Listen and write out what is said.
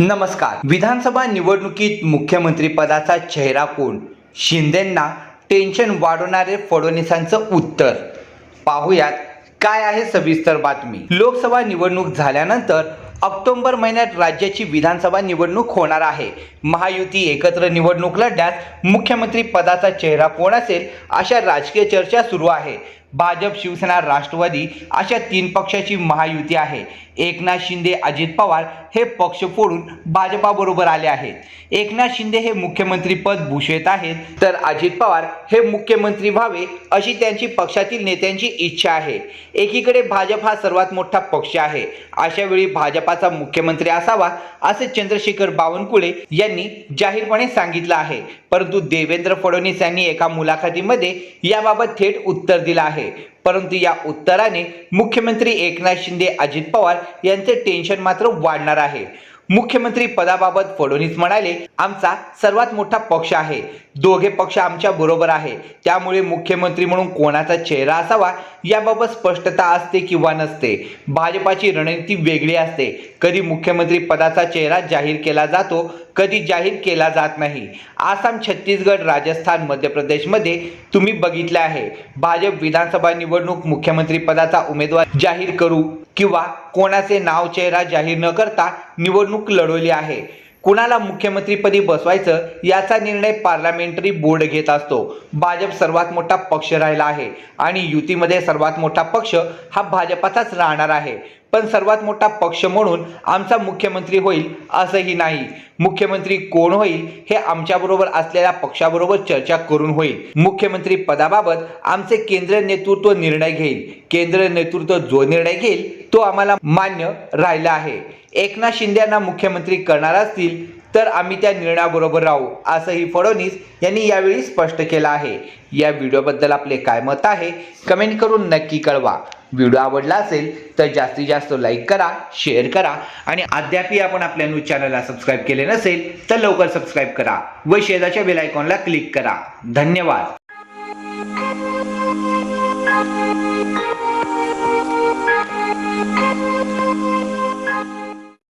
नमस्कार. विधानसभा निवडणुकीत मुख्यमंत्री पदाचा चेहरा कोण? शिंदेंना टेन्शन वाढवणारे फडणवीसांचं उत्तर. पाहुयात काय आहे सविस्तर बातमी. लोकसभा निवडणूक झाल्यानंतर ऑक्टोबर महिन्यात राज्याची विधानसभा निवडणूक होणार आहे. महायुती एकत्र निवडणूक लढण्यात मुख्यमंत्री पदाचा चेहरा कोण असेल? अशा राजकीय चर्चा सुरू आहे. भाजप शिवसेना राष्ट्रवादी अशा तीन पक्षाची महायुती आहे. एकनाथ शिंदे अजित पवार हे पक्ष फोडून भाजपाबरोबर आले आहेत. एकनाथ शिंदे हे मुख्यमंत्री पद भूषवित आहेत तर अजित पवार हे मुख्यमंत्री व्हावे अशी त्यांची पक्षातील नेत्यांची इच्छा आहे. एकीकडे भाजप हा सर्वात मोठा पक्ष आहे. अशा वेळी भाजपाचा मुख्यमंत्री असावा असे चंद्रशेखर बावनकुळे यांनी जाहीरपणे सांगितलं आहे. परंतु देवेंद्र फडणवीस यांनी एका मुलाखतीमध्ये याबाबत थेट उत्तर दिलं आहे. परंतु या उत्तराने मुख्यमंत्री एकनाथ शिंदे अजित पवार यांचे टेन्शन मात्र वाढणार आहे. मुख्यमंत्री पदाबाबत फडणवीस म्हणाले आमचा सर्वात मोठा पक्ष आहे. दोघे पक्ष आमच्या बरोबर आहे. त्यामुळे मुख्यमंत्री म्हणून कोणाचा चेहरा असावा याबाबत स्पष्टता असते किंवा नसते. भाजपाची रणनीती वेगळी असते. कधी मुख्यमंत्री पदाचा चेहरा जाहीर केला जातो कधी जाहीर केला जात नाही. आसाम छत्तीसगड राजस्थान मध्य प्रदेशमध्ये तुम्ही बघितले आहे. भाजप विधानसभा निवडणूक मुख्यमंत्री पदाचा उमेदवार जाहीर करू किंवा कोणाचे नाव चेहरा जाहीर न करता निवडणूक लढवली आहे. कुणाला मुख्यमंत्रीपदी बसवायचं याचा निर्णय पार्लमेंटरी बोर्ड घेत असतो. भाजप सर्वात मोठा पक्ष राहिला आहे आणि युतीमध्ये सर्वात मोठा पक्ष हा भाजपाचाच राहणार आहे. पण सर्वात मोठा पक्ष म्हणून आमचा मुख्यमंत्री होईल असंही नाही. मुख्यमंत्री कोण होईल हे आमच्याबरोबर असलेल्या पक्षाबरोबर चर्चा करून होईल. मुख्यमंत्री पदाबाबत आमचे केंद्रीय नेतृत्व निर्णय घेईल. केंद्रीय नेतृत्व जो निर्णय घेईल तो आम्हाला मान्य राहिला आहे. एकनाथ शिंदे यांना मुख्यमंत्री करणार असतील तर आम्ही त्या निर्णयाबरोबर राहू असंही फडणवीस यांनी यावेळी स्पष्ट केलं आहे. या व्हिडिओबद्दल आपले काय मत आहे कमेंट करून नक्की कळवा. व्हिडिओ आवडला असेल तर जास्तीत जास्त लाईक करा शेअर करा आणि अद्यापही आपण आपल्या न्यूज चॅनलला सबस्क्राईब केले नसेल तर लवकर सबस्क्राईब करा व शेजारच्या बेलायकॉनला क्लिक करा. धन्यवाद.